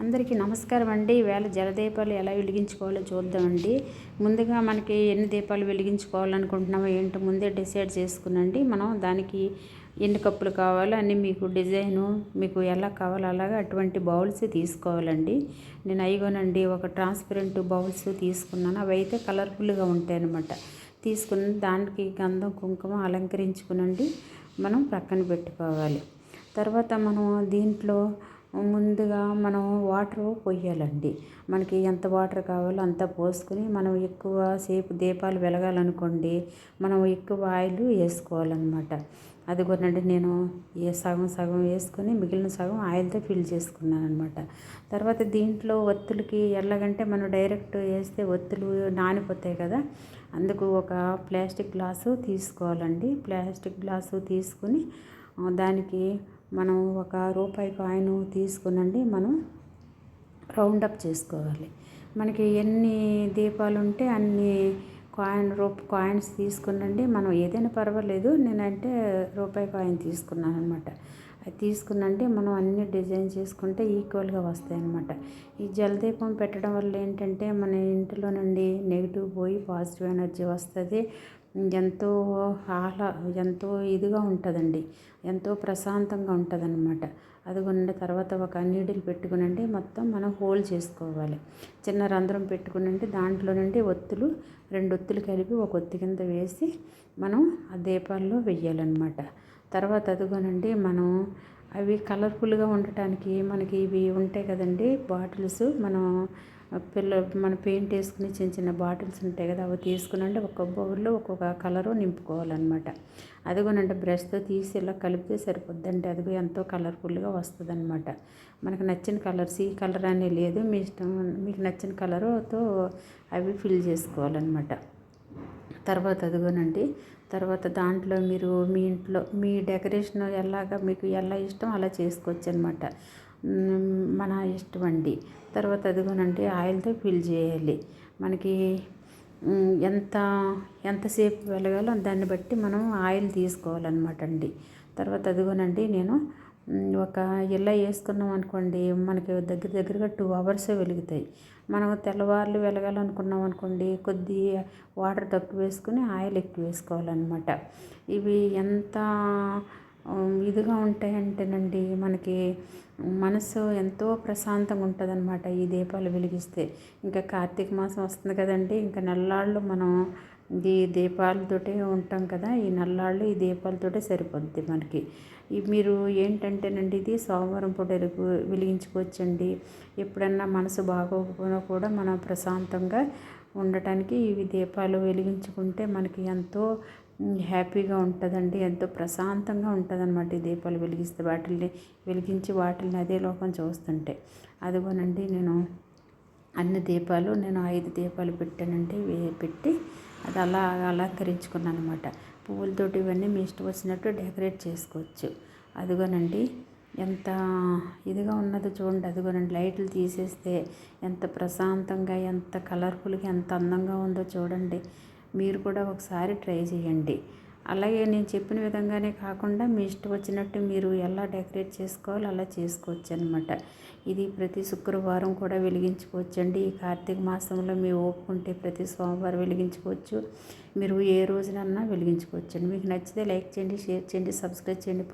అందరికీ నమస్కారం అండి. ఈవేళ జలదీపాలు ఎలా వెలిగించుకోవాలో చూద్దామండి. ముందుగా మనకి ఎన్ని దీపాలు వెలిగించుకోవాలనుకుంటున్నామో ఏంటో ముందే డిసైడ్ చేసుకునండి. మనం దానికి ఎన్ని కప్పులు కావాలో అన్నీ మీకు డిజైను మీకు ఎలా కావాలో అలాగా అటువంటి బౌల్స్ తీసుకోవాలండి. నేను అయిగోనండి ఒక ట్రాన్స్పరెంట్ బౌల్స్ తీసుకున్నాను. అవి అయితే కలర్ఫుల్గా ఉంటాయన్నమాట. తీసుకుని దానికి గంధం కుంకుమ అలంకరించుకునండి. మనం ప్రక్కన పెట్టుకోవాలి. తర్వాత మనం దీంట్లో ముందుగా మనం వాటర్ పోయాలండి మనకి ఎంత వాటర్ కావాలో అంత పోసుకొని మనం ఎక్కువ సేపు దీపాలు వెలగాలనుకోండి మనం ఎక్కువ ఆయిల్ వేసుకోవాలన్నమాట. అది కొనండి నేను ఏ సగం సగం వేసుకొని మిగిలిన సగం ఆయిల్తో ఫిల్ చేసుకున్నాను అనమాట తర్వాత దీంట్లో ఒత్తులకి ఎలాగంటే మనం డైరెక్ట్ వేస్తే ఒత్తులు నానిపోతాయి కదా అందుకు ఒక ప్లాస్టిక్ గ్లాసు తీసుకోవాలండి. ప్లాస్టిక్ గ్లాసు తీసుకుని దానికి మనం ఒక రూపాయి కాయిన్ తీసుకునండి మనం రౌండప్ చేసుకోవాలి. మనకి ఎన్ని దీపాలు ఉంటే అన్ని కాయిన్ రూప్ కాయిన్స్ తీసుకునండి. మనం ఏదైనా పర్వాలేదు. నేనంటే రూపాయి కాయిన్ తీసుకున్నాను అనమాట అది తీసుకున్నంటే మనం అన్ని డిజైన్ చేసుకుంటే ఈక్వల్గా వస్తాయి అన్నమాట ఈ జలదీపం పెట్టడం వల్ల ఏంటంటే మన ఇంటిలో నుండి నెగిటివ్ పోయి పాజిటివ్ ఎనర్జీ వస్తుంది. ఎంతో ఆహ్లా ఎంతో ఇదిగా ఉంటుందండి. ఎంతో ప్రశాంతంగా ఉంటుంది అది ఉన్న తర్వాత ఒక నీడిల్ పెట్టుకునండి మొత్తం మనం హోల్ చేసుకోవాలి. చిన్న రంధ్రం పెట్టుకునండి దాంట్లో నుండి ఒత్తులు రెండు ఒత్తులు కలిపి ఒక ఒత్తి కింద వేసి మనం ఆ దీపాల్లో వెయ్యాలన్నమాట. తర్వాత అదిగోనండి మనం అవి కలర్ఫుల్గా ఉండటానికి మనకి ఇవి ఉంటాయి కదండి బాటిల్స్. మనం పిల్ల మన పెయింట్ వేసుకుని చిన్న చిన్న బాటిల్స్ ఉంటాయి కదా అవి తీసుకునండి ఒక్కొక్క బౌల్లో ఒక్కొక్క కలరు నింపుకోవాలన్నమాట. అదిగోనండి బ్రష్తో తీసి ఇలా కలిపితే సరిపోద్దండి. అదిగో ఎంతో కలర్ఫుల్గా వస్తుంది అనమాట మనకు నచ్చిన కలర్స్ ఈ కలర్ అనే లేదు. మీ ఇష్టం మీకు నచ్చిన కలరుతో అవి ఫిల్ చేసుకోవాలన్నమాట. తర్వాత అదిగోనండి. తర్వాత దాంట్లో మీరు మీ ఇంట్లో మీ డెకరేషన్ ఎలాగా మీకు ఎలా ఇష్టం అలా చేసుకోవచ్చు అనమాట మన ఇష్టం అండి. తర్వాత అదిగోనండి ఆయిల్తో ఫిల్ చేయాలి. మనకి ఎంత ఎంతసేపు వెలగాలో దాన్ని బట్టి మనం ఆయిల్ తీసుకోవాలన్నమాట అండి. తర్వాత అదిగోనండి నేను ఒక ఇలా వేసుకున్నాం అనుకోండి మనకి దగ్గర దగ్గరగా టూ అవర్స్ వెలుగుతాయి. మనం తెల్లవారులు వెలగాలనుకున్నాం అనుకోండి కొద్ది వాటర్ తక్కువ వేసుకుని ఆయిల్ ఎక్కువ వేసుకోవాలన్నమాట. ఇవి ఎంత ఇదిగా ఉంటాయంటేనండి మనకి మనసు ఎంతో ప్రశాంతంగా ఉంటుంది అనమాట ఈ దీపాలు వెలిగిస్తే. ఇంకా కార్తీక మాసం వస్తుంది కదండి ఇంకా నెల్లాళ్ళు మనం ఈ దీపాలతోటే ఉంటాం కదా ఈ నల్లాళ్ళు ఈ దీపాలతోటే సరిపోద్ది మనకి. మీరు ఏంటంటేనండి ఇది సోమవారం పూట వెలిగించుకోవచ్చండి. ఎప్పుడన్నా మనసు బాగోకపోయినా కూడా మనం ప్రశాంతంగా ఉండటానికి ఇవి దీపాలు వెలిగించుకుంటే మనకి ఎంతో హ్యాపీగా ఉంటుందండి ఎంతో ప్రశాంతంగా ఉంటుందన్నమాట ఈ దీపాలు వెలిగిస్తే వాటిల్ని వెలిగించి వాటిల్ని అదే లోకం చూస్తుంటే. అదిగోనండి నేను అన్ని దీపాలు నేను ఐదు దీపాలు పెట్టానండి పెట్టి అది అలా అలంకరించుకున్నాను అనమాట పువ్వులతోటి ఇవన్నీ మీ ఇష్టం వచ్చినట్టు డెకరేట్ చేసుకోవచ్చు. అదిగోనండి ఎంత ఇదిగా ఉన్నదో చూడండి. అదిగోనండి లైట్లు తీసేస్తే ఎంత ప్రశాంతంగా ఎంత కలర్ఫుల్గా ఎంత అందంగా ఉందో చూడండి. మీరు కూడా ఒకసారి ట్రై చేయండి. అలాగే నేను చెప్పిన విధంగానే కాకుండా మీ ఇష్టం వచ్చినట్టు మీరు ఎలా డెకరేట్ చేసుకోవాలో అలా చేసుకోవచ్చు అనమాట ఇది ప్రతి శుక్రవారం కూడా వెలిగించుకోవచ్చండి. ఈ కార్తీక మాసంలో మీ ఓపుకుంటే ప్రతి సోమవారం వెలిగించుకోవచ్చు. మీరు ఏ రోజునన్నా వెలిగించుకోవచ్చండి. మీకు నచ్చితే లైక్ చేయండి షేర్ చేయండి సబ్స్క్రైబ్ చేయండి.